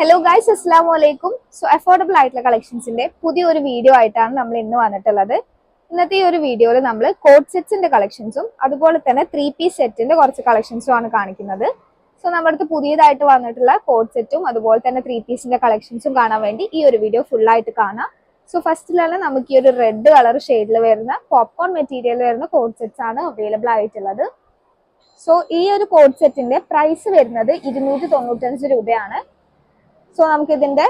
Hello guys അസ്സാം വലൈക്കും so affordable ആയിട്ടുള്ള കളക്ഷൻസിന്റെ പുതിയൊരു വീഡിയോ ആയിട്ടാണ് നമ്മൾ ഇന്ന് വന്നിട്ടുള്ളത്. ഇന്നത്തെ ഈ ഒരു വീഡിയോയിൽ നമ്മൾ കോട്ട് സെറ്റ്സിന്റെ കളക്ഷൻസും അതുപോലെ തന്നെ ത്രീ പീസ് സെറ്റിന്റെ കുറച്ച് കളക്ഷൻസും ആണ് കാണിക്കുന്നത്. സോ നമ്മുടെ അടുത്ത് പുതിയതായിട്ട് വന്നിട്ടുള്ള കോട്ട് സെറ്റും അതുപോലെ തന്നെ ത്രീ പീസിന്റെ കളക്ഷൻസും കാണാൻ വേണ്ടി ഈ ഒരു വീഡിയോ ഫുൾ ആയിട്ട് കാണാം. സോ ഫസ്റ്റിലാണ് നമുക്ക് ഈ ഒരു റെഡ് കളർ ഷെയ്ഡിൽ വരുന്ന പോപ്കോൺ മെറ്റീരിയൽ വരുന്ന കോട്ട് സെറ്റ്സ് ആണ് അവൈലബിൾ ആയിട്ടുള്ളത്. സോ ഈ ഒരു കോട്ട് സെറ്റിന്റെ പ്രൈസ് വരുന്നത് ഇരുന്നൂറ്റി തൊണ്ണൂറ്റഞ്ച് രൂപയാണ്. സോ നമുക്ക് ഇതിന്റെ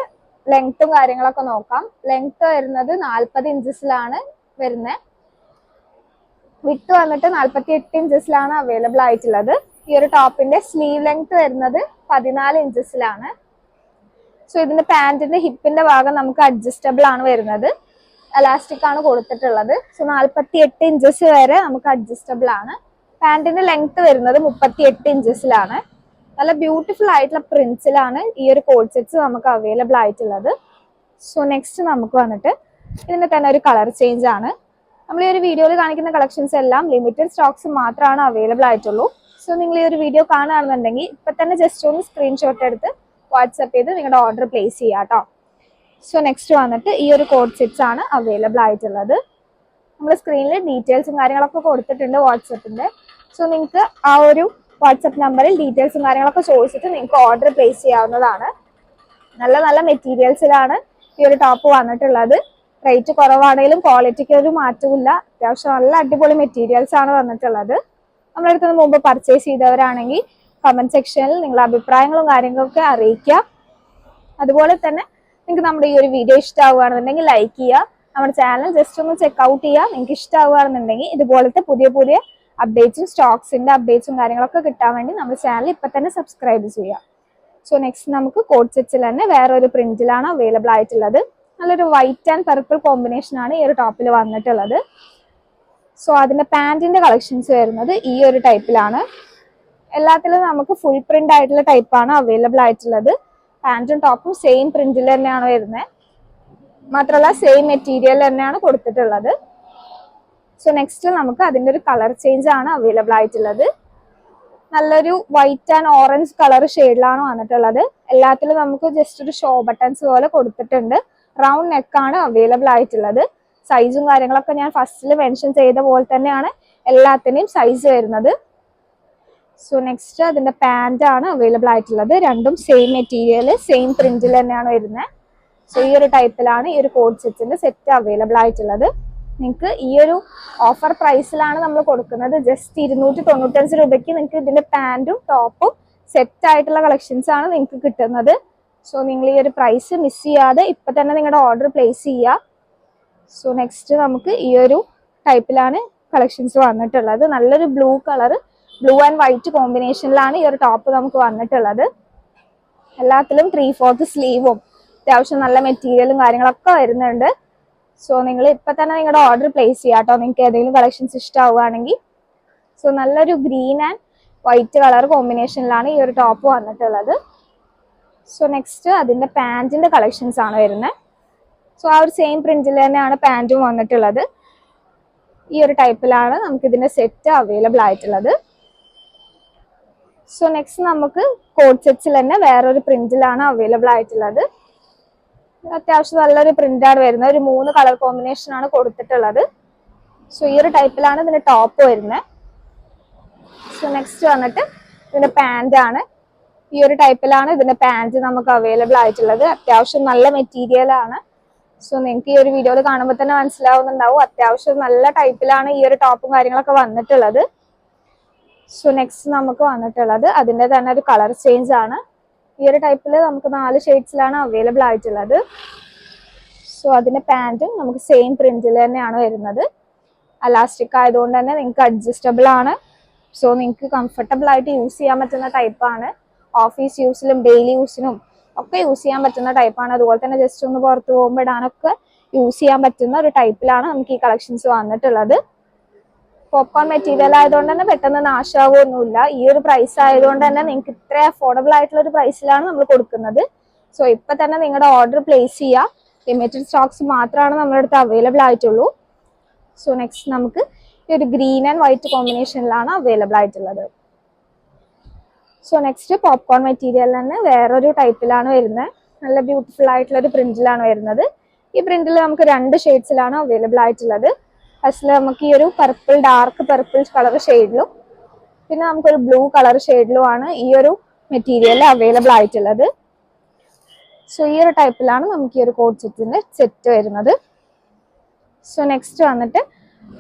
ലെങ്ത്തും കാര്യങ്ങളൊക്കെ നോക്കാം. ലെങ്ത് വരുന്നത് നാൽപ്പത് ഇഞ്ചസിലാണ് വരുന്നത് വിട്ട് വന്നിട്ട് നാൽപ്പത്തി എട്ട് ഇഞ്ചസിലാണ് അവൈലബിൾ ആയിട്ടുള്ളത്. ഈ ഒരു ടോപ്പിന്റെ സ്ലീവ് ലെങ്ത് വരുന്നത് പതിനാല് ഇഞ്ചസിലാണ്. സോ ഇതിന്റെ പാന്റിന്റെ ഹിപ്പിന്റെ ഭാഗം നമുക്ക് അഡ്ജസ്റ്റബിൾ ആണ് വരുന്നത്. എലാസ്റ്റിക് ആണ് കൊടുത്തിട്ടുള്ളത്. സോ നാൽപ്പത്തി എട്ട് ഇഞ്ചസ് വരെ നമുക്ക് അഡ്ജസ്റ്റബിൾ ആണ്. പാന്റിന്റെ ലെങ്ത് വരുന്നത് മുപ്പത്തി എട്ട് ഇഞ്ചസിലാണ്. നല്ല ബ്യൂട്ടിഫുൾ ആയിട്ടുള്ള പ്രിന്റ്സിലാണ് ഈ ഒരു കോഡ് സെറ്റ്സ് നമുക്ക് അവൈലബിൾ ആയിട്ടുള്ളത്. സോ നെക്സ്റ്റ് നമുക്ക് വന്നിട്ട് ഇതിന്റെ തന്നെ ഒരു കളർ ചേഞ്ച് ആണ്. നമ്മൾ ഈ ഒരു വീഡിയോയിൽ കാണിക്കുന്ന കളക്ഷൻസ് എല്ലാം ലിമിറ്റഡ് സ്റ്റോക്സ് മാത്രമാണ് അവൈലബിൾ ആയിട്ടുള്ളൂ. സോ നിങ്ങൾ ഈ ഒരു വീഡിയോ കാണുകയാണെന്നുണ്ടെങ്കിൽ ഇപ്പൊ തന്നെ ജസ്റ്റ് ഒന്ന് സ്ക്രീൻഷോട്ട് എടുത്ത് വാട്സപ്പ് ചെയ്ത് നിങ്ങളുടെ ഓർഡർ പ്ലേസ് ചെയ്യാം കേട്ടോ. സോ നെക്സ്റ്റ് വന്നിട്ട് ഈ ഒരു കോഡ് സെറ്റ്സ് ആണ് അവൈലബിൾ ആയിട്ടുള്ളത്. നമ്മൾ സ്ക്രീനിൽ ഡീറ്റെയിൽസും കാര്യങ്ങളൊക്കെ കൊടുത്തിട്ടുണ്ട് വാട്സപ്പിന്റെ സോ നിങ്ങൾക്ക് ആ ഒരു വാട്സപ്പ് നമ്പറിൽ ഡീറ്റെയിൽസും കാര്യങ്ങളൊക്കെ ചോദിച്ചിട്ട് നിങ്ങൾക്ക് ഓർഡർ പ്ലേസ് ചെയ്യാവുന്നതാണ്. നല്ല നല്ല മെറ്റീരിയൽസിലാണ് ഈ ഒരു ടോപ്പ് വന്നിട്ടുള്ളത്. റേറ്റ് കുറവാണെങ്കിലും ക്വാളിറ്റിക്ക് ഒരു മാറ്റവും അത്യാവശ്യം നല്ല അടിപൊളി മെറ്റീരിയൽസ് ആണ് വന്നിട്ടുള്ളത്. നമ്മുടെ അടുത്ത് മുമ്പ് പർച്ചേസ് ചെയ്തവരാണെങ്കിൽ കമന്റ് സെക്ഷനിൽ നിങ്ങളുടെ അഭിപ്രായങ്ങളും കാര്യങ്ങളൊക്കെ അറിയിക്കുക. അതുപോലെ തന്നെ നിങ്ങൾക്ക് നമ്മുടെ ഈ ഒരു വീഡിയോ ഇഷ്ടമാവുകയാണെന്നുണ്ടെങ്കിൽ ലൈക്ക് ചെയ്യുക. നമ്മുടെ ചാനൽ ജസ്റ്റ് ഒന്ന് ചെക്ക് ഔട്ട് ചെയ്യുക. നിങ്ങൾക്ക് ഇഷ്ടമാവുകയാണെന്നുണ്ടെങ്കിൽ ഇതുപോലത്തെ പുതിയ പുതിയ അപ്ഡേറ്റ്സും സ്റ്റോക്സിന്റെ അപ്ഡേറ്റ്സും കാര്യങ്ങളൊക്കെ കിട്ടാൻ വേണ്ടി നമ്മുടെ ചാനൽ ഇപ്പൊ തന്നെ സബ്സ്ക്രൈബ് ചെയ്യാം സോ നെക്സ്റ്റ് നമുക്ക് കോഡ് സെറ്റ്സിൽ തന്നെ വേറെ ഒരു പ്രിന്റിലാണ് അവൈലബിൾ ആയിട്ടുള്ളത്. നല്ലൊരു വൈറ്റ് ആൻഡ് പർപ്പിൾ കോമ്പിനേഷൻ ആണ് ഈ ഒരു ടോപ്പിൽ വന്നിട്ടുള്ളത്. സോ അതിന്റെ പാന്റിന്റെ കളക്ഷൻസ് വരുന്നത് ഈ ഒരു ടൈപ്പിലാണ് എല്ലാത്തിലും നമുക്ക് ഫുൾ പ്രിന്റ് ആയിട്ടുള്ള ടൈപ്പാണ് അവൈലബിൾ ആയിട്ടുള്ളത്. പാന്റും ടോപ്പും സെയിം പ്രിന്റിൽ തന്നെയാണ് വരുന്നത്. മാത്രമല്ല സെയിം മെറ്റീരിയൽ തന്നെയാണ് കൊടുത്തിട്ടുള്ളത്. സോ നെക്സ്റ്റ് നമുക്ക് അതിന്റെ ഒരു കളർ ചേഞ്ച് ആണ് അവൈലബിൾ ആയിട്ടുള്ളത്. നല്ലൊരു വൈറ്റ് ആൻഡ് ഓറഞ്ച് കളർ ഷെയ്ഡിലാണ് വന്നിട്ടുള്ളത്. എല്ലാത്തിലും നമുക്ക് ജസ്റ്റ് ഒരു ഷോ ബട്ടൺസ് പോലെ കൊടുത്തിട്ടുണ്ട്. റൗണ്ട് നെക്കാണ് അവൈലബിൾ ആയിട്ടുള്ളത്. സൈസും കാര്യങ്ങളൊക്കെ ഞാൻ ഫസ്റ്റിൽ മെൻഷൻ ചെയ്ത പോലെ തന്നെയാണ് എല്ലാത്തിനെയും സൈസ് വരുന്നത്. സോ നെക്സ്റ്റ് അതിന്റെ പാന്റ് ആണ് അവൈലബിൾ ആയിട്ടുള്ളത്. രണ്ടും സെയിം മെറ്റീരിയൽ സെയിം പ്രിന്റിൽ തന്നെയാണ് വരുന്നത്. സോ ഈ ഒരു ടൈപ്പിലാണ് ഈ ഒരു കോഡ് സെറ്റിന്റെ സെറ്റ് അവൈലബിൾ ആയിട്ടുള്ളത്. നിങ്ങൾക്ക് ഈ ഒരു ഓഫർ പ്രൈസിലാണ് നമ്മൾ കൊടുക്കുന്നത്. ജസ്റ്റ് ഇരുന്നൂറ്റി തൊണ്ണൂറ്റഞ്ച് രൂപയ്ക്ക് നിങ്ങൾക്ക് ഇതിന്റെ പാന്റും ടോപ്പും സെറ്റ് ആയിട്ടുള്ള കളക്ഷൻസ് ആണ് നിങ്ങൾക്ക് കിട്ടുന്നത്. സോ നിങ്ങൾ ഈ ഒരു പ്രൈസ് മിസ് ചെയ്യാതെ ഇപ്പൊ തന്നെ നിങ്ങളുടെ ഓർഡർ പ്ലേസ് ചെയ്യുക സോ നെക്സ്റ്റ് നമുക്ക് ഈ ഒരു ടൈപ്പിലാണ് കളക്ഷൻസ് വന്നിട്ടുള്ളത്. നല്ലൊരു blue colour blue and white കോമ്പിനേഷനിലാണ് ഈ ഒരു ടോപ്പ് നമുക്ക് വന്നിട്ടുള്ളത്. എല്ലാത്തിലും ത്രീ ഫോർത്ത് സ്ലീവും അത്യാവശ്യം നല്ല മെറ്റീരിയലും കാര്യങ്ങളൊക്കെ വരുന്നുണ്ട്. സോ നിങ്ങൾ ഇപ്പൊ തന്നെ നിങ്ങളുടെ ഓർഡർ പ്ലേസ് ചെയ്യാം കേട്ടോ. നിങ്ങൾക്ക് ഏതെങ്കിലും കളക്ഷൻസ് ഇഷ്ടമാവുകയാണെങ്കിൽ സോ നല്ലൊരു ഗ്രീൻ ആൻഡ് വൈറ്റ് കളർ കോമ്പിനേഷനിലാണ് ഈ ഒരു ടോപ്പ് വന്നിട്ടുള്ളത്. സോ നെക്സ്റ്റ് അതിന്റെ പാന്റിന്റെ കളക്ഷൻസ് ആണ് വരുന്നത്. സോ ആ ഒരു സെയിം പ്രിന്റിൽ തന്നെയാണ് പാന്റും വന്നിട്ടുള്ളത്. ഈ ഒരു ടൈപ്പിലാണ് നമുക്ക് ഇതിന്റെ സെറ്റ് അവൈലബിൾ ആയിട്ടുള്ളത്. സോ നെക്സ്റ്റ് നമുക്ക് കോഡ് സെറ്റ്സിൽ തന്നെ വേറൊരു പ്രിന്റിലാണ് അവൈലബിൾ ആയിട്ടുള്ളത്. അത്യാവശ്യം നല്ലൊരു പ്രിന്റാണ് വരുന്നത്. ഒരു മൂന്ന് കളർ കോമ്പിനേഷൻ ആണ് കൊടുത്തിട്ടുള്ളത്. സോ ഈ ഒരു ടൈപ്പിലാണ് ഇതിന്റെ ടോപ്പ് വരുന്നത് സോ നെക്സ്റ്റ് വന്നിട്ട് ഇതിന്റെ പാന്റ് ആണ്. ഈ ഒരു ടൈപ്പിലാണ് ഇതിന്റെ പാന്റ് നമുക്ക് അവൈലബിൾ ആയിട്ടുള്ളത്. അത്യാവശ്യം നല്ല മെറ്റീരിയൽ ആണ്. സോ നിങ്ങൾക്ക് ഈ ഒരു വീഡിയോയിൽ കാണുമ്പോൾ തന്നെ മനസ്സിലാവുന്നുണ്ടാവും. അത്യാവശ്യം നല്ല ടൈപ്പിലാണ് ഈ ഒരു ടോപ്പും കാര്യങ്ങളൊക്കെ വന്നിട്ടുള്ളത്. സോ നെക്സ്റ്റ് നമുക്ക് വന്നിട്ടുള്ളത്. അതിന്റെ തന്നെ ഒരു കളർ ചേഞ്ച് ആണ്. ഈ ഒരു ടൈപ്പിൽ നമുക്ക് നാല് ഷെയ്ഡ്സിലാണ് അവൈലബിൾ ആയിട്ടുള്ളത്. സോ അതിന്റെ പാന്റും നമുക്ക് സെയിം പ്രിന്റിൽ തന്നെയാണ് വരുന്നത്. അലാസ്റ്റിക് ആയതുകൊണ്ട് തന്നെ നിങ്ങൾക്ക് അഡ്ജസ്റ്റബിൾ ആണ്. സോ നിങ്ങൾക്ക് കംഫർട്ടബിൾ ആയിട്ട് യൂസ് ചെയ്യാൻ പറ്റുന്ന ടൈപ്പാണ് ഓഫീസ് യൂസിലും ഡെയിലി യൂസിനും ഒക്കെ യൂസ് ചെയ്യാൻ പറ്റുന്ന ടൈപ്പാണ് അതുപോലെ തന്നെ ജസ്റ്റ് ഒന്ന് പുറത്ത് പോകുമ്പോൾ ഇടാനൊക്കെ യൂസ് ചെയ്യാൻ പറ്റുന്ന ഒരു ടൈപ്പിലാണ് നമുക്ക് ഈ കളക്ഷൻസ് വന്നിട്ടുള്ളത്. പോപ്കോൺ മെറ്റീരിയൽ ആയതുകൊണ്ട് തന്നെ പെട്ടെന്ന് നാശാവൊന്നുമില്ല ഈ ഒരു പ്രൈസ് ആയതുകൊണ്ട് തന്നെ നിങ്ങൾക്ക് ഇത്ര അഫോർഡബിൾ ആയിട്ടുള്ള ഒരു പ്രൈസിലാണ് നമ്മൾ കൊടുക്കുന്നത്. സോ ഇപ്പൊ തന്നെ നിങ്ങളുടെ ഓർഡർ പ്ലേസ് ചെയ്യുക ലിമിറ്റഡ് സ്റ്റോക്സ് മാത്രമാണ് നമ്മുടെ അടുത്ത് അവൈലബിൾ ആയിട്ടുള്ളൂ. സോ നെക്സ്റ്റ് നമുക്ക് ഈ ഒരു ഗ്രീൻ ആൻഡ് വൈറ്റ് കോമ്പിനേഷനിലാണ് അവൈലബിൾ ആയിട്ടുള്ളത്. സോ നെക്സ്റ്റ് പോപ്കോൺ മെറ്റീരിയൽ തന്നെ വേറൊരു ടൈപ്പിലാണ് വരുന്നത്. നല്ല ബ്യൂട്ടിഫുൾ ആയിട്ടുള്ള ഒരു പ്രിന്റിലാണ് വരുന്നത്. ഈ പ്രിന്റിൽ നമുക്ക് രണ്ട് ഷെയ്ഡ്സിലാണ് അവൈലബിൾ ആയിട്ടുള്ളത്. ഫസ്റ്റിൽ നമുക്ക് ഈ ഒരു പർപ്പിൾ ഡാർക്ക് പർപ്പിൾ കളർ ഷെയ്ഡിലും പിന്നെ നമുക്കൊരു ബ്ലൂ കളർ ഷെയ്ഡിലും ആണ് ഈ ഒരു മെറ്റീരിയൽ അവൈലബിൾ ആയിട്ടുള്ളത്. സോ ഈ ഒരു ടൈപ്പിലാണ് നമുക്ക് ഈ ഒരു കോഡ് സെറ്റിന്റെ സെറ്റ് വരുന്നത്. സോ നെക്സ്റ്റ് വന്നിട്ട്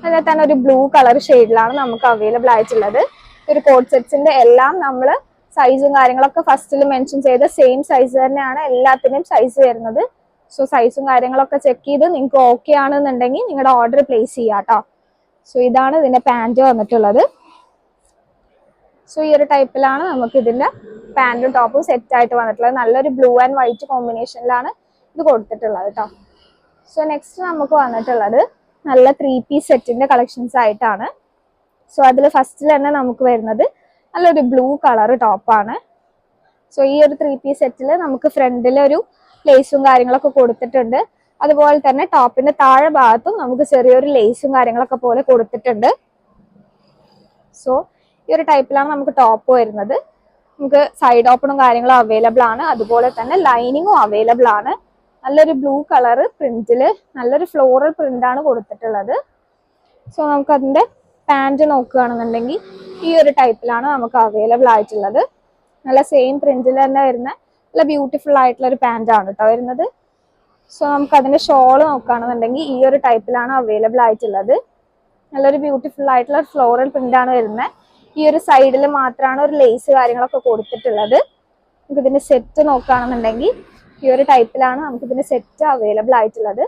അതിൽ തന്നെ ഒരു ബ്ലൂ കളർ ഷെയ്ഡിലാണ് നമുക്ക് അവൈലബിൾ ആയിട്ടുള്ളത്. ഒരു കോഡ് സെറ്റ്സിന്റെ എല്ലാം നമ്മൾ സൈസും കാര്യങ്ങളൊക്കെ ഫസ്റ്റിൽ മെൻഷൻ ചെയ്ത സെയിം സൈസ് തന്നെയാണ് എല്ലാത്തിനും സൈസ് വരുന്നത്. സോ സൈസും കാര്യങ്ങളൊക്കെ ചെക്ക് ചെയ്ത് നിങ്ങൾക്ക് ഓക്കെ ആണെന്നുണ്ടെങ്കിൽ നിങ്ങളുടെ ഓർഡർ പ്ലേസ് ചെയ്യാം സോ ഇതാണ് ഇതിന്റെ പാന്റ് വന്നിട്ടുള്ളത്. സോ ഈ ഒരു ടൈപ്പിലാണ് നമുക്ക് ഇതിന്റെ പാന്റും ടോപ്പും സെറ്റ് ആയിട്ട് വന്നിട്ടുള്ളത്. നല്ലൊരു ബ്ലൂ ആൻഡ് വൈറ്റ് കോമ്പിനേഷനിലാണ് ഇത് കൊടുത്തിട്ടുള്ളത് കേട്ടോ സോ നെക്സ്റ്റ് നമുക്ക് വന്നിട്ടുള്ളത് നല്ല ത്രീ പീസ് സെറ്റിന്റെ കളക്ഷൻസ് ആയിട്ടാണ്. സോ അതിൽ ഫസ്റ്റിൽ തന്നെ നമുക്ക് വരുന്നത് നല്ലൊരു ബ്ലൂ കളർ ടോപ്പാണ് സോ ഈ ഒരു ത്രീ പീസ് സെറ്റിൽ നമുക്ക് ഫ്രണ്ടിൽ ഒരു ലേസും കാര്യങ്ങളൊക്കെ കൊടുത്തിട്ടുണ്ട്. അതുപോലെ തന്നെ ടോപ്പിന്റെ താഴെ ഭാഗത്തും നമുക്ക് ചെറിയൊരു ലേസും കാര്യങ്ങളൊക്കെ പോലെ കൊടുത്തിട്ടുണ്ട്. സോ ഈ ഒരു ടൈപ്പിലാണ് നമുക്ക് ടോപ്പ് വരുന്നത്. നമുക്ക് സൈഡ് ഓപ്പണും കാര്യങ്ങളും അവൈലബിൾ ആണ്. അതുപോലെ തന്നെ ലൈനിങ്ങും അവൈലബിൾ ആണ്. നല്ലൊരു ബ്ലൂ കളർ പ്രിന്റിൽ നല്ലൊരു ഫ്ലോറൽ ആണ് കൊടുത്തിട്ടുള്ളത്. സോ നമുക്ക് അതിന്റെ പാന്റ് നോക്കുകയാണെന്നുണ്ടെങ്കിൽ ഈ ഒരു ടൈപ്പിലാണ് നമുക്ക് അവൈലബിൾ ആയിട്ടുള്ളത്. നല്ല സെയിം പ്രിന്റിൽ തന്നെ വരുന്ന നല്ല ബ്യൂട്ടിഫുൾ ആയിട്ടുള്ള ഒരു പാന്റ് ആണ് കേട്ടോ വരുന്നത്. സോ നമുക്ക് അതിന്റെ ഷോൾ നോക്കുകയാണെന്നുണ്ടെങ്കിൽ ഈ ഒരു ടൈപ്പിലാണ് അവൈലബിൾ ആയിട്ടുള്ളത്. നല്ലൊരു ബ്യൂട്ടിഫുൾ ആയിട്ടുള്ള ഒരു ഫ്ലോറൽ ആണ് വരുന്നത് ഈ ഒരു സൈഡിൽ മാത്രമാണ് ഒരു ലേസ് കാര്യങ്ങളൊക്കെ കൊടുത്തിട്ടുള്ളത്. നമുക്ക് ഇതിന്റെ സെറ്റ് നോക്കുകയാണെന്നുണ്ടെങ്കിൽ ഈ ഒരു ടൈപ്പിലാണ് നമുക്ക് ഇതിന്റെ സെറ്റ് അവൈലബിൾ ആയിട്ടുള്ളത്.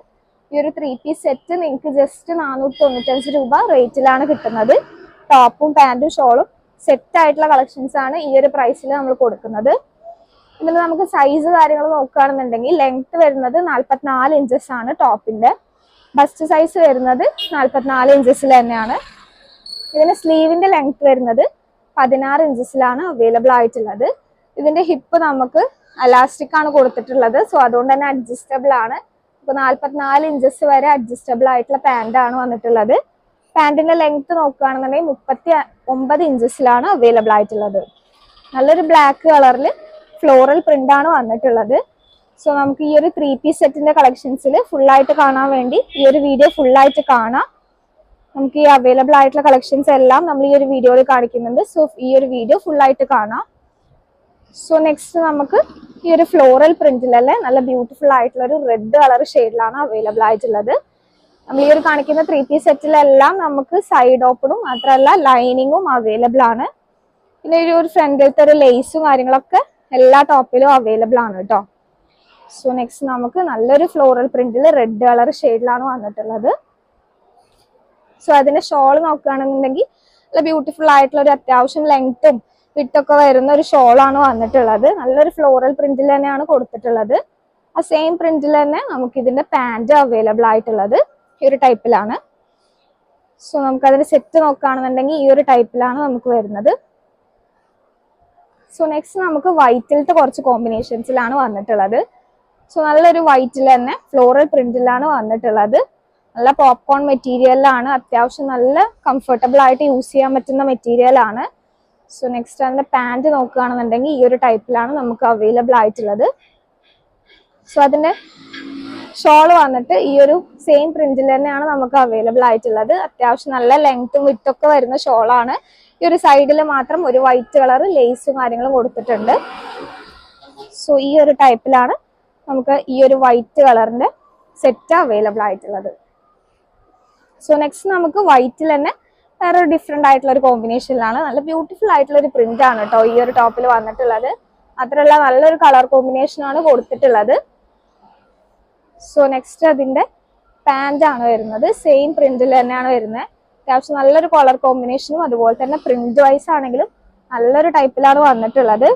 ഈ ഒരു ത്രീ പീസ് സെറ്റ് നിങ്ങൾക്ക് ജസ്റ്റ് നാനൂറ്റി തൊണ്ണൂറ്റഞ്ച് രൂപ റേറ്റിലാണ് കിട്ടുന്നത്. ടോപ്പും പാന്റും ഷോളും സെറ്റ് ആയിട്ടുള്ള കളക്ഷൻസ് ആണ് ഈ ഒരു പ്രൈസിൽ നമ്മൾ കൊടുക്കുന്നത്. ഇതിൽ നമുക്ക് സൈസ് കാര്യങ്ങൾ നോക്കുകയാണെന്നുണ്ടെങ്കിൽ ലെങ്ത് വരുന്നത് നാൽപ്പത്തിനാല് ഇഞ്ചസ് ആണ് ടോപ്പിന്റെ ബസ്റ്റ് സൈസ് വരുന്നത് നാൽപ്പത്തിനാല് ഇഞ്ചസിൽ തന്നെയാണ്. ഇതിന് സ്ലീവിന്റെ ലെങ്ത് വരുന്നത് പതിനാറ് ഇഞ്ചസിലാണ് അവൈലബിൾ ആയിട്ടുള്ളത്. ഇതിന്റെ ഹിപ്പ് നമുക്ക് അലാസ്റ്റിക് ആണ് കൊടുത്തിട്ടുള്ളത്. സോ അതുകൊണ്ട് തന്നെ അഡ്ജസ്റ്റബിൾ ആണ്. ഇപ്പൊ നാല്പത്തിനാല് ഇഞ്ചസ് വരെ അഡ്ജസ്റ്റബിൾ ആയിട്ടുള്ള പാന്റ് ആണ് വന്നിട്ടുള്ളത്. പാന്റിന്റെ ലെങ്ത് നോക്കുകയാണെന്നുണ്ടെങ്കിൽ മുപ്പത്തി ഒമ്പത് ഇഞ്ചസിലാണ് അവൈലബിൾ ആയിട്ടുള്ളത്. നല്ലൊരു ബ്ലാക്ക് കളറിൽ ഫ്ലോറൽ പ്രിന്റ് ആണ് വന്നിട്ടുള്ളത്. സോ നമുക്ക് ഈ ഒരു ത്രീ പീസ് സെറ്റിന്റെ കളക്ഷൻസിൽ ഫുൾ ആയിട്ട് കാണാൻ വേണ്ടി ഈ ഒരു വീഡിയോ ഫുൾ ആയിട്ട് കാണാം. നമുക്ക് ഈ അവൈലബിൾ ആയിട്ടുള്ള കളക്ഷൻസ് എല്ലാം നമ്മൾ ഈ ഒരു വീഡിയോയിൽ കാണിക്കുന്നുണ്ട്. സോ ഈ ഒരു വീഡിയോ ഫുൾ ആയിട്ട് കാണാം. സോ നെക്സ്റ്റ് നമുക്ക് ഈ ഒരു ഫ്ലോറൽ പ്രിന്റിലല്ലേ നല്ല ബ്യൂട്ടിഫുൾ ആയിട്ടുള്ള ഒരു റെഡ് കളർ ഷെയ്ഡിലാണ് അവൈലബിൾ ആയിട്ടുള്ളത്. നമ്മൾ ഈ ഒരു കാണിക്കുന്ന ത്രീ പീസ് സെറ്റിലെല്ലാം നമുക്ക് സൈഡ് ഓപ്പണും മാത്രമല്ല ലൈനിങ്ങും അവൈലബിൾ ആണ്. പിന്നെ ഒരു ഫ്രണ്ടിലത്തെ ഒരു ലേസും കാര്യങ്ങളൊക്കെ എല്ലാ ടോപ്പിലും അവൈലബിൾ ആണ് കേട്ടോ സോ നെക്സ്റ്റ് നമുക്ക് നല്ലൊരു ഫ്ലോറൽ പ്രിന്റിൽ റെഡ് കളർ ഷെയ്ഡിലാണ് വന്നിട്ടുള്ളത്. സോ അതിന്റെ ഷോൾ നോക്കുകയാണെന്നുണ്ടെങ്കിൽ നല്ല ബ്യൂട്ടിഫുൾ ആയിട്ടുള്ള ഒരു അത്യാവശ്യം ലെങ്ത്തും വിട്ടൊക്കെ വരുന്ന ഒരു ഷോളാണ് വന്നിട്ടുള്ളത്. നല്ലൊരു ഫ്ലോറൽ പ്രിന്റിൽ തന്നെയാണ് കൊടുത്തിട്ടുള്ളത്. ആ സെയിം പ്രിന്റിൽ തന്നെ നമുക്ക് ഇതിന്റെ പാന്റ് അവൈലബിൾ ആയിട്ടുള്ളത് ഈ ഒരു ടൈപ്പിലാണ് സോ നമുക്ക് അതിന്റെ സെറ്റ് നോക്കുകയാണെന്നുണ്ടെങ്കിൽ ഈ ഒരു ടൈപ്പിലാണ് നമുക്ക് വരുന്നത്. സോ നെക്സ്റ്റ് നമുക്ക് വൈറ്റിലത്തെ കുറച്ച് കോമ്പിനേഷൻസിലാണ് വന്നിട്ടുള്ളത്. സോ നല്ലൊരു വൈറ്റിൽ തന്നെ ഫ്ലോറൽ പ്രിന്റിലാണ് വന്നിട്ടുള്ളത്. നല്ല പോപ്കോൺ മെറ്റീരിയലാണ് അത്യാവശ്യം നല്ല കംഫർട്ടബിൾ ആയിട്ട് യൂസ് ചെയ്യാൻ പറ്റുന്ന മെറ്റീരിയൽ ആണ് സോ നെക്സ്റ്റ് അതിന്റെ പാന്റ് നോക്കുകയാണെന്നുണ്ടെങ്കിൽ ഈ ഒരു ടൈപ്പിലാണ് നമുക്ക് അവൈലബിൾ ആയിട്ടുള്ളത്. സോ അതിന്റെ ഷോൾ വന്നിട്ട് ഈ ഒരു സെയിം പ്രിന്റിൽ തന്നെയാണ് നമുക്ക് അവൈലബിൾ ആയിട്ടുള്ളത്. അത്യാവശ്യം നല്ല ലെങ്ത്തും വിത്തൊക്കെ വരുന്ന ഷോളാണ് ഈ ഒരു സൈഡിൽ മാത്രം ഒരു വൈറ്റ് കളർ ലേസും കാര്യങ്ങളും കൊടുത്തിട്ടുണ്ട്. സോ ഈ ഒരു ടൈപ്പിലാണ് നമുക്ക് ഈ ഒരു വൈറ്റ് കളറിന്റെ സെറ്റ് അവൈലബിൾ ആയിട്ടുള്ളത്. സോ നെക്സ്റ്റ് നമുക്ക് വൈറ്റിൽ തന്നെ വേറെ ഒരു ഡിഫറെന്റ് ആയിട്ടുള്ള ഒരു കോമ്പിനേഷനിലാണ് നല്ല ബ്യൂട്ടിഫുൾ ആയിട്ടുള്ള ഒരു പ്രിന്റ് ആണ് കേട്ടോ ഈ ഒരു ടോപ്പിൽ വന്നിട്ടുള്ളത്. മാത്രമല്ല നല്ലൊരു കളർ കോമ്പിനേഷൻ ആണ് കൊടുത്തിട്ടുള്ളത്. സോ നെക്സ്റ്റ് അതിന്റെ പാന്റ് ആണ് വരുന്നത്. സെയിം പ്രിന്റിൽ തന്നെയാണ് വരുന്നത്. അത്യാവശ്യം നല്ലൊരു കളർ കോമ്പിനേഷനും അതുപോലെ തന്നെ പ്രിന്റ് വൈസ് ആണെങ്കിലും നല്ലൊരു ടൈപ്പിലാണ് വന്നിട്ടുള്ളത്.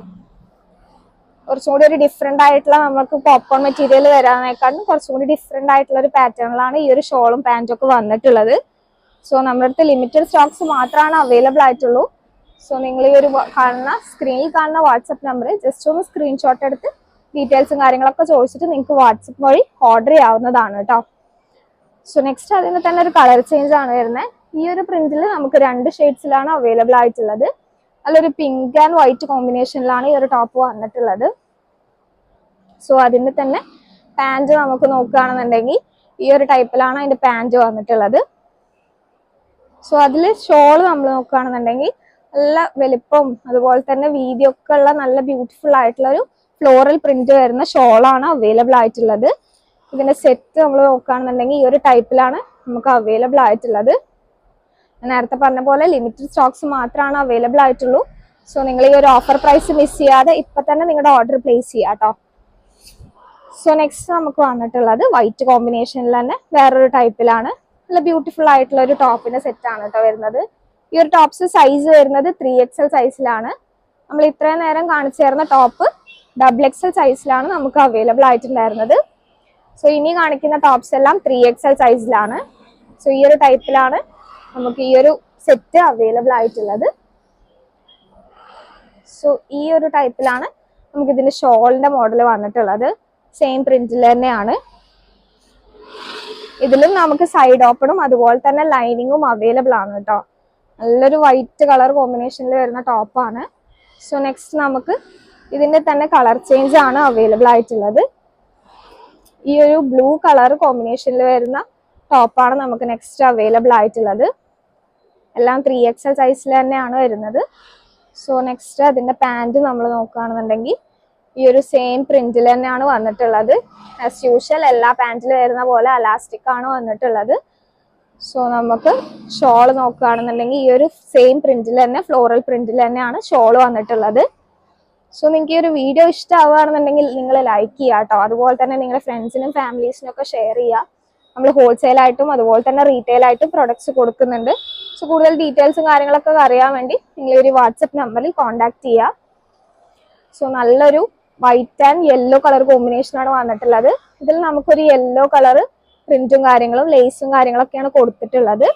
കുറച്ചും കൂടി ഒരു ഡിഫറെന്റ് ആയിട്ടുള്ള നമുക്ക് പോപ്കോൺ മെറ്റീരിയൽ വരാനേക്കാളും കുറച്ചും കൂടി ഡിഫറെന്റ് ആയിട്ടുള്ള ഒരു പാറ്റേണിലാണ് ഈ ഒരു ഷോളും പാന്റും ഒക്കെ വന്നിട്ടുള്ളത്. സോ നമ്മുടെ അടുത്ത് ലിമിറ്റഡ് സ്റ്റോക്സ് മാത്രമാണ് അവൈലബിൾ ആയിട്ടുള്ളൂ. സോ നിങ്ങൾ ഈ ഒരു കാണുന്ന സ്ക്രീനിൽ കാണുന്ന വാട്സപ്പ് നമ്പർ ജസ്റ്റ് ഒന്ന് സ്ക്രീൻഷോട്ട് എടുത്ത് ഡീറ്റെയിൽസും കാര്യങ്ങളൊക്കെ ചോദിച്ചിട്ട് നിങ്ങൾക്ക് വാട്സപ്പ് വഴി ഓർഡർ ചെയ്യാവുന്നതാണ് കേട്ടോ. സോ നെക്സ്റ്റ് അതിന് തന്നെ ഒരു കളർ ചേഞ്ച് ആണ് വരുന്നത്. ഈ ഒരു പ്രിന്റിൽ നമുക്ക് രണ്ട് ഷെയ്ഡ്സിലാണ് അവൈലബിൾ ആയിട്ടുള്ളത്. നല്ലൊരു പിങ്ക് ആൻഡ് വൈറ്റ് കോമ്പിനേഷനിലാണ് ഈ ഒരു ടോപ്പ് വന്നിട്ടുള്ളത്. സോ അതിന്റെ തന്നെ പാന്റ് നമുക്ക് നോക്കുകയാണെന്നുണ്ടെങ്കിൽ ഈ ഒരു ടൈപ്പിലാണ് അതിന്റെ പാന്റ് വന്നിട്ടുള്ളത്. സോ അതിൽ ഷോൾ നമ്മൾ നോക്കുകയാണെന്നുണ്ടെങ്കിൽ നല്ല വലിപ്പം അതുപോലെ തന്നെ വീതിയൊക്കെ ഉള്ള നല്ല ബ്യൂട്ടിഫുൾ ആയിട്ടുള്ള ഒരു ഫ്ലോറൽ പ്രിന്റ് വരുന്ന ഷോളാണ് അവൈലബിൾ ആയിട്ടുള്ളത്. ഇതിന്റെ സെറ്റ് നമ്മൾ നോക്കുകയാണെന്നുണ്ടെങ്കിൽ ഈ ഒരു ടൈപ്പിലാണ് നമുക്ക് അവൈലബിൾ ആയിട്ടുള്ളത്. ഞാൻ നേരത്തെ പറഞ്ഞ പോലെ ലിമിറ്റഡ് സ്റ്റോക്സ് മാത്രമാണ് അവൈലബിൾ ആയിട്ടുള്ളൂ. സോ നിങ്ങൾ ഈ ഒരു ഓഫർ പ്രൈസ് മിസ് ചെയ്യാതെ ഇപ്പൊ തന്നെ നിങ്ങളുടെ ഓർഡർ പ്ലേസ് ചെയ്യാം കേട്ടോ സോ നെക്സ്റ്റ് നമുക്ക് വന്നിട്ടുള്ളത് വൈറ്റ് കോമ്പിനേഷനിൽ തന്നെ വേറൊരു ടൈപ്പിലാണ് നല്ല ബ്യൂട്ടിഫുൾ ആയിട്ടുള്ള ഒരു ടോപ്പിന്റെ സെറ്റ് ആണ് കേട്ടോ വരുന്നത്. ഈ ഒരു ടോപ്സ് സൈസ് വരുന്നത് ത്രീ എക്സ് എൽ സൈസിലാണ് നമ്മൾ ഇത്രയും നേരം കാണിച്ചു തരുന്ന ടോപ്പ് ഡബിൾ എക്സ് എൽ സൈസിലാണ് നമുക്ക് അവൈലബിൾ ആയിട്ടുണ്ടായിരുന്നത്. സോ ഇനി കാണിക്കുന്ന ടോപ്സ് എല്ലാം ത്രീ എക്സ് എൽ സൈസിലാണ് സോ ഈ ഒരു ടൈപ്പിലാണ് നമുക്ക് ഈ ഒരു സെറ്റ് അവൈലബിൾ ആയിട്ടുള്ളത്. സോ ഈ ഒരു ടൈപ്പിലാണ് നമുക്ക് ഇതിന്റെ ഷോളിന്റെ മോഡൽ വന്നിട്ടുള്ളത് സെയിം പ്രിന്റിൽ തന്നെയാണ്. ഇതിലും നമുക്ക് സൈഡ് ഓപ്പണും അതുപോലെ തന്നെ ലൈനിങ്ങും അവൈലബിൾ ആണ് കേട്ടോ നല്ലൊരു വൈറ്റ് കളർ കോമ്പിനേഷനിൽ വരുന്ന ടോപ്പാണ് സോ നെക്സ്റ്റ് നമുക്ക് ഇതിന്റെ തന്നെ കളർ ചേഞ്ച് ആണ് അവൈലബിൾ ആയിട്ടുള്ളത്. ഈ ഒരു ബ്ലൂ കളർ കോമ്പിനേഷനിൽ വരുന്ന ടോപ്പാണ് നമുക്ക് നെക്സ്റ്റ് അവൈലബിൾ ആയിട്ടുള്ളത്. എല്ലാം ത്രീ എക്സൽ സൈസിൽ തന്നെയാണ് വരുന്നത്. സോ നെക്സ്റ്റ് അതിന്റെ പാന്റ് നമ്മൾ നോക്കുകയാണെന്നുണ്ടെങ്കിൽ ഈ ഒരു സെയിം പ്രിന്റിൽ തന്നെയാണ് വന്നിട്ടുള്ളത്. ആസ് യൂഷ്വൽ എല്ലാ പാന്റിലും വരുന്ന പോലെ അലാസ്റ്റിക് ആണ് വന്നിട്ടുള്ളത്. സോ നമുക്ക് ഷോൾ നോക്കുകയാണെന്നുണ്ടെങ്കിൽ ഈ ഒരു സെയിം പ്രിന്റിൽ തന്നെ ഫ്ലോറൽ പ്രിന്റിൽ തന്നെയാണ് ഷോൾ വന്നിട്ടുള്ളത്. സോ നിങ്ങൾക്ക് ഈ ഒരു വീഡിയോ ഇഷ്ടമാവുകയാണെന്നുണ്ടെങ്കിൽ നിങ്ങൾ ലൈക്ക് ചെയ്യുക കേട്ടോ. അതുപോലെ തന്നെ നിങ്ങളുടെ ഫ്രണ്ട്സിനും ഫാമിലീസിനും ഒക്കെ ഷെയർ ചെയ്യുക. നമ്മൾ ഹോൾസെയിൽ ആയിട്ടും അതുപോലെ തന്നെ റീറ്റെയിൽ ആയിട്ടും പ്രൊഡക്ട്സ് കൊടുക്കുന്നുണ്ട്. സോ കൂടുതൽ ഡീറ്റെയിൽസും കാര്യങ്ങളൊക്കെ അറിയാൻ വേണ്ടി നിങ്ങൾ ഒരു വാട്സപ്പ് നമ്പറിൽ കോൺടാക്ട് ചെയ്യുക സോ നല്ലൊരു white and yellow colour combination ആണ് വന്നിട്ടുള്ളത്. ഇതിൽ നമുക്കൊരു യെല്ലോ കളർ പ്രിന്റും കാര്യങ്ങളും ലേസും കാര്യങ്ങളൊക്കെയാണ് കൊടുത്തിട്ടുള്ളത്.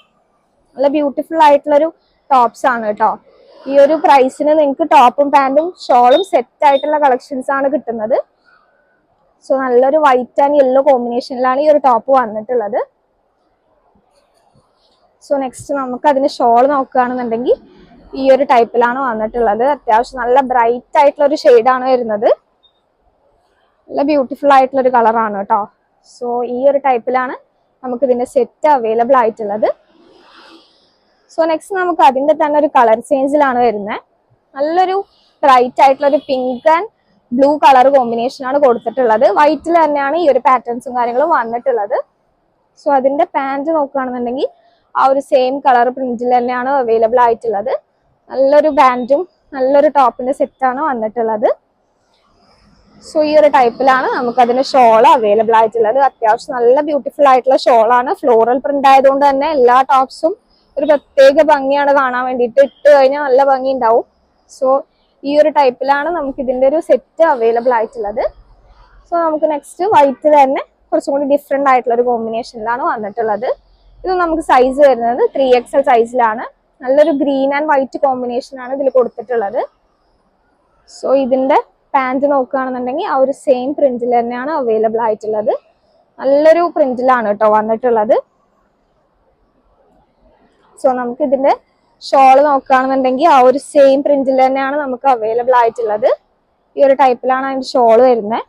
നല്ല ബ്യൂട്ടിഫുൾ ആയിട്ടുള്ളൊരു ടോപ്സ് ആണ് കേട്ടോ. ഈ ഒരു പ്രൈസിന് നിങ്ങൾക്ക് ടോപ്പും പാന്റും ഷോളും സെറ്റ് ആയിട്ടുള്ള കളക്ഷൻസ് ആണ് കിട്ടുന്നത്. സോ നല്ലൊരു വൈറ്റ് ആൻഡ് യെല്ലോ കോമ്പിനേഷനിലാണ് ഈ ഒരു ടോപ്പ് വന്നിട്ടുള്ളത്. സോ നെക്സ്റ്റ് നമുക്ക് അതിന് ഷോൾ നോക്കുകയാണെന്നുണ്ടെങ്കിൽ ഈ ഒരു ടൈപ്പിലാണ് വന്നിട്ടുള്ളത്. അത്യാവശ്യം നല്ല ബ്രൈറ്റ് ആയിട്ടുള്ള ഒരു ഷെയ്ഡാണ് വരുന്നത്. നല്ല ബ്യൂട്ടിഫുൾ ആയിട്ടുള്ള ഒരു കളറാണ് കേട്ടോ. സോ ഈ ഒരു ടൈപ്പിലാണ് നമുക്ക് ഇതിന്റെ സെറ്റ് അവൈലബിൾ ആയിട്ടുള്ളത്. സോ നെക്സ്റ്റ് നമുക്ക് അതിന്റെ തന്നെ ഒരു കളർ ചേഞ്ചിലാണ് വരുന്നത്. നല്ലൊരു ബ്രൈറ്റ് ആയിട്ടുള്ള ഒരു pink and blue colour combination ആണ് കൊടുത്തിട്ടുള്ളത്. വൈറ്റിൽ തന്നെയാണ് ഈ ഒരു പാറ്റേൺസും കാര്യങ്ങളും വന്നിട്ടുള്ളത്. സോ അതിന്റെ പാന്റ് നോക്കുകയാണെന്നുണ്ടെങ്കിൽ ആ ഒരു സെയിം കളർ പ്രിന്റിൽ തന്നെയാണ് അവൈലബിൾ ആയിട്ടുള്ളത്. നല്ലൊരു പാന്റും നല്ലൊരു ടോപ്പിന്റെ സെറ്റാണ് വന്നിട്ടുള്ളത്. സോ ഈ ഒരു ടൈപ്പിലാണ് നമുക്ക് അതിന് ഷോൾ അവൈലബിൾ ആയിട്ടുള്ളത്. അത്യാവശ്യം നല്ല ബ്യൂട്ടിഫുൾ ആയിട്ടുള്ള ഷോളാണ് ഫ്ലോറൽ പ്രിന്റ് ആയതുകൊണ്ട് തന്നെ എല്ലാ ടോപ്സും ഒരു പ്രത്യേക ഭംഗിയാണ് കാണാൻ വേണ്ടിയിട്ട് ഇട്ട് കഴിഞ്ഞാൽ നല്ല ഭംഗി ഉണ്ടാവും സോ ഈ ഒരു ടൈപ്പിലാണ് നമുക്ക് ഇതിന്റെ ഒരു സെറ്റ് അവൈലബിൾ ആയിട്ടുള്ളത്. സോ നമുക്ക് നെക്സ്റ്റ് വൈറ്റ് തന്നെ കുറച്ചും കൂടി ഡിഫറെന്റ് ആയിട്ടുള്ള ഒരു കോമ്പിനേഷനിലാണ് വന്നിട്ടുള്ളത്. ഇത് നമുക്ക് സൈസ് വരുന്നത് ത്രീ എക്സ് എൽ സൈസിലാണ് നല്ലൊരു ഗ്രീൻ ആൻഡ് വൈറ്റ് കോമ്പിനേഷൻ ആണ് ഇതിൽ കൊടുത്തിട്ടുള്ളത്. സോ ഇതിന്റെ പാന്റ് നോക്കുകയാണെന്നുണ്ടെങ്കിൽ ആ ഒരു സെയിം പ്രിന്റിൽ തന്നെയാണ് അവൈലബിൾ ആയിട്ടുള്ളത്. നല്ലൊരു പ്രിന്റിലാണ് കേട്ടോ വന്നിട്ടുള്ളത്. സോ നമുക്ക് ഇതിന്റെ ഷോൾ നോക്കുകയാണെന്നുണ്ടെങ്കിൽ ആ ഒരു സെയിം പ്രിന്റിൽ തന്നെയാണ് നമുക്ക് അവൈലബിൾ ആയിട്ടുള്ളത്. ഈ ഒരു ടൈപ്പിലാണ് അതിന്റെ ഷോൾ വരുന്നത്.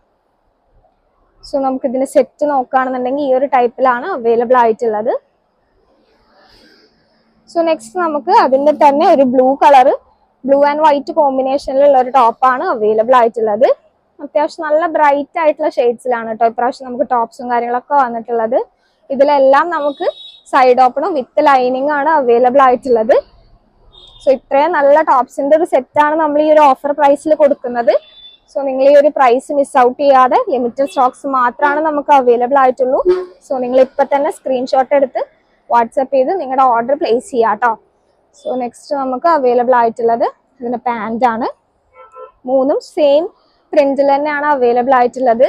സോ നമുക്ക് ഇതിന്റെ സെറ്റ് നോക്കുകയാണെന്നുണ്ടെങ്കിൽ ഈ ഒരു ടൈപ്പിലാണ് അവൈലബിൾ ആയിട്ടുള്ളത്. സോ നെക്സ്റ്റ് നമുക്ക് അതിന്റെ തന്നെ ഒരു blue colour blue and white കോമ്പിനേഷനിലുള്ള ഒരു ടോപ്പാണ് അവൈലബിൾ ആയിട്ടുള്ളത്. അത്യാവശ്യം നല്ല ബ്രൈറ്റ് ആയിട്ടുള്ള ഷെയ്ഡ്സിലാണ് കേട്ടോ ഇപ്രാവശ്യം നമുക്ക് ടോപ്സും കാര്യങ്ങളൊക്കെ വന്നിട്ടുള്ളത്. ഇതിലെല്ലാം നമുക്ക് സൈഡ് ഓപ്പണും വിത്ത് ലൈനിങ് ആണ് അവൈലബിൾ ആയിട്ടുള്ളത്. സോ ഇത്രയും നല്ല ടോപ്സിന്റെ ഒരു സെറ്റാണ് നമ്മൾ ഈ ഒരു ഓഫർ പ്രൈസിൽ കൊടുക്കുന്നത്. സോ നിങ്ങൾ ഈ ഒരു പ്രൈസ് മിസ് ഔട്ട് ചെയ്യാതെ ലിമിറ്റഡ് സ്റ്റോക്സ് മാത്രമാണ് നമുക്ക് അവൈലബിൾ ആയിട്ടുള്ളൂ. സോ നിങ്ങൾ ഇപ്പൊ തന്നെ സ്ക്രീൻഷോട്ട് എടുത്ത് വാട്സപ്പ് ചെയ്ത് നിങ്ങളുടെ ഓർഡർ പ്ലേസ് ചെയ്യാട്ടോ സോ നെക്സ്റ്റ് നമുക്ക് അവൈലബിൾ ആയിട്ടുള്ളത് ഇതിന് പാന്റ് ആണ്. മൂന്നും സെയിം പ്രിന്റിൽ തന്നെയാണ് അവൈലബിൾ ആയിട്ടുള്ളത്.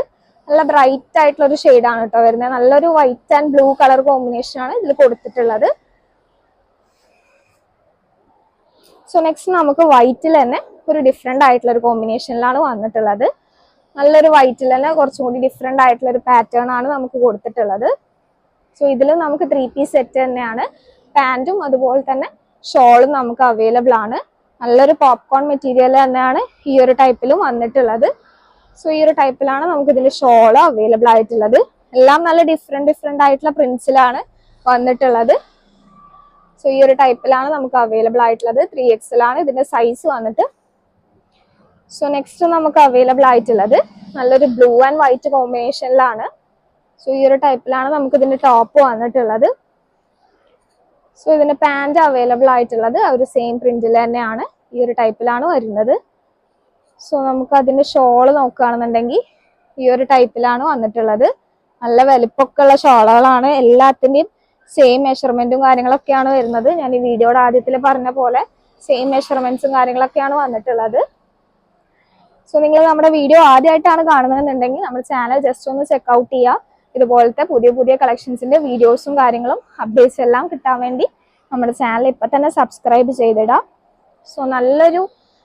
നല്ല ബ്രൈറ്റ് ആയിട്ടുള്ള ഒരു ആണ് കേട്ടോ വരുന്നത്. നല്ലൊരു white and blue colour combination ആണ് ഇതിൽ കൊടുത്തിട്ടുള്ളത്. സോ നെക്സ്റ്റ് നമുക്ക് വൈറ്റിൽ തന്നെ ഒരു ഡിഫറെന്റ് ആയിട്ടുള്ള ഒരു കോമ്പിനേഷനിലാണ് വന്നിട്ടുള്ളത്. നല്ലൊരു വൈറ്റിൽ തന്നെ കുറച്ചും കൂടി ഡിഫറെന്റ് ആയിട്ടുള്ള ഒരു പാറ്റേൺ ആണ് നമുക്ക് കൊടുത്തിട്ടുള്ളത്. സോ ഇതിൽ നമുക്ക് ത്രീ പീസ് സെറ്റ് തന്നെയാണ്. പാന്റും അതുപോലെ തന്നെ ഷോളും നമുക്ക് അവൈലബിൾ ആണ്. നല്ലൊരു പോപ്കോൺ മെറ്റീരിയൽ തന്നെയാണ് ഈ ഒരു ടൈപ്പിലും വന്നിട്ടുള്ളത്. സോ ഈ ഒരു ടൈപ്പിലാണ് നമുക്ക് ഇതിന്റെ ഷോൾ അവൈലബിൾ ആയിട്ടുള്ളത്. എല്ലാം നല്ല ഡിഫറെന്റ് ഡിഫറെന്റ് ആയിട്ടുള്ള പ്രിൻസിലാണ് വന്നിട്ടുള്ളത്. സോ ഈ ഒരു ടൈപ്പിലാണ് നമുക്ക് അവൈലബിൾ ആയിട്ടുള്ളത്. ത്രീ എക്സിലാണ് ഇതിന്റെ സൈസ് വന്നിട്ട്. സോ നെക്സ്റ്റ് നമുക്ക് അവൈലബിൾ ആയിട്ടുള്ളത് നല്ലൊരു ബ്ലൂ ആൻഡ് വൈറ്റ് കോമ്പിനേഷനിലാണ് സോ ഈ ഒരു ടൈപ്പിലാണ് നമുക്ക് ഇതിന്റെ ടോപ്പ് വന്നിട്ടുള്ളത്. സോ ഇതിന്റെ പാന്റ് അവൈലബിൾ ആയിട്ടുള്ളത് ആ ഒരു സെയിം പ്രിന്റിൽ തന്നെയാണ് ഈ ഒരു ടൈപ്പിലാണ് വരുന്നത്. സോ നമുക്ക് അതിന്റെ ഷോൾ നോക്കുകയാണെന്നുണ്ടെങ്കിൽ ഈ ഒരു ടൈപ്പിലാണ് വന്നിട്ടുള്ളത്. നല്ല വലിപ്പമൊക്കെ ഉള്ള ഷോളുകളാണ് എല്ലാത്തിന്റെയും സെയിം മെഷർമെന്റും കാര്യങ്ങളൊക്കെയാണ് വരുന്നത്. ഞാൻ ഈ വീഡിയോയുടെ ആദ്യത്തിൽ പറഞ്ഞ പോലെ സെയിം മെഷർമെന്റ്സും കാര്യങ്ങളൊക്കെയാണ് വന്നിട്ടുള്ളത്. സോ നിങ്ങൾ നമ്മുടെ വീഡിയോ ആദ്യമായിട്ടാണ് കാണുന്നതെന്നുണ്ടെങ്കിൽ നമ്മുടെ ചാനൽ ജസ്റ്റ് ഒന്ന് ചെക്ക്ഔട്ട് ചെയ്യുക. ഇതുപോലത്തെ പുതിയ പുതിയ കളക്ഷൻസിന്റെ വീഡിയോസും കാര്യങ്ങളും അപ്ഡേറ്റ്സ് എല്ലാം കിട്ടാൻ വേണ്ടി നമ്മുടെ ചാനൽ ഇപ്പൊ തന്നെ സബ്സ്ക്രൈബ് ചെയ്തിടാം. സോ നല്ലൊരു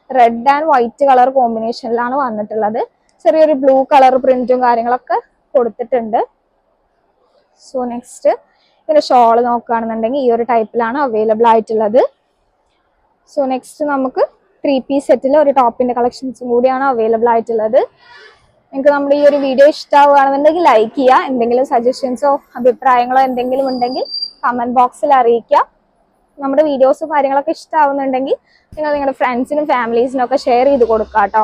റെഡ് ആൻഡ് വൈറ്റ് കളർ കോമ്പിനേഷനിലാണ് വന്നിട്ടുള്ളത്. ചെറിയൊരു ബ്ലൂ കളർ പ്രിന്റും കാര്യങ്ങളൊക്കെ കൊടുത്തിട്ടുണ്ട്. സോ നെക്സ്റ്റ് ഇതിന്റെ ഷോൾ നോക്കുകയാണെന്നുണ്ടെങ്കിൽ ഈ ഒരു ടൈപ്പിലാണ് അവൈലബിൾ ആയിട്ടുള്ളത്. സോ നെക്സ്റ്റ് നമുക്ക് ത്രീ പീസ് സെറ്റിൽ ഒരു ടോപ്പിന്റെ കളക്ഷൻസും കൂടിയാണ് അവൈലബിൾ ആയിട്ടുള്ളത്. നിങ്ങൾക്ക് നമ്മുടെ ഈ ഒരു വീഡിയോ ഇഷ്ടമാവുകയാണെന്നുണ്ടെങ്കിൽ ലൈക്ക് ചെയ്യുക. എന്തെങ്കിലും സജഷൻസോ അഭിപ്രായങ്ങളോ എന്തെങ്കിലും ഉണ്ടെങ്കിൽ കമന്റ് ബോക്സിൽ അറിയിക്കുക. നമ്മുടെ വീഡിയോസും കാര്യങ്ങളൊക്കെ ഇഷ്ടമാവുന്നുണ്ടെങ്കിൽ നിങ്ങൾ നിങ്ങളുടെ ഫ്രണ്ട്സിനും ഫാമിലീസിനും ഒക്കെ ഷെയർ ചെയ്ത് കൊടുക്കുക കേട്ടോ.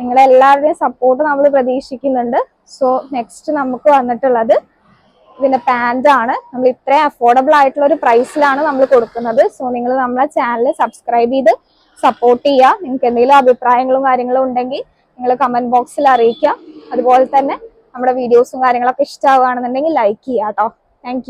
നിങ്ങളെല്ലാവരുടെയും സപ്പോർട്ട് നമ്മൾ പ്രതീക്ഷിക്കുന്നുണ്ട്. സോ നെക്സ്റ്റ് നമുക്ക് വന്നിട്ടുള്ളത് പാന്റ് ആണ്. നമ്മൾ ഇത്രയും അഫോർഡബിൾ ആയിട്ടുള്ള ഒരു പ്രൈസിലാണ് നമ്മൾ കൊടുക്കുന്നത്. സോ നിങ്ങൾ നമ്മളെ ചാനൽ സബ്സ്ക്രൈബ് ചെയ്ത് സപ്പോർട്ട് ചെയ്യുക. നിങ്ങൾക്ക് എന്തെങ്കിലും അഭിപ്രായങ്ങളും കാര്യങ്ങളും ഉണ്ടെങ്കിൽ നിങ്ങൾ കമന്റ് ബോക്സിൽ അറിയിക്കുക. അതുപോലെ തന്നെ നമ്മുടെ വീഡിയോസും കാര്യങ്ങളൊക്കെ ഇഷ്ടമാവുകയാണെന്നുണ്ടെങ്കിൽ ലൈക്ക് ചെയ്യുക കേട്ടോ താങ്ക്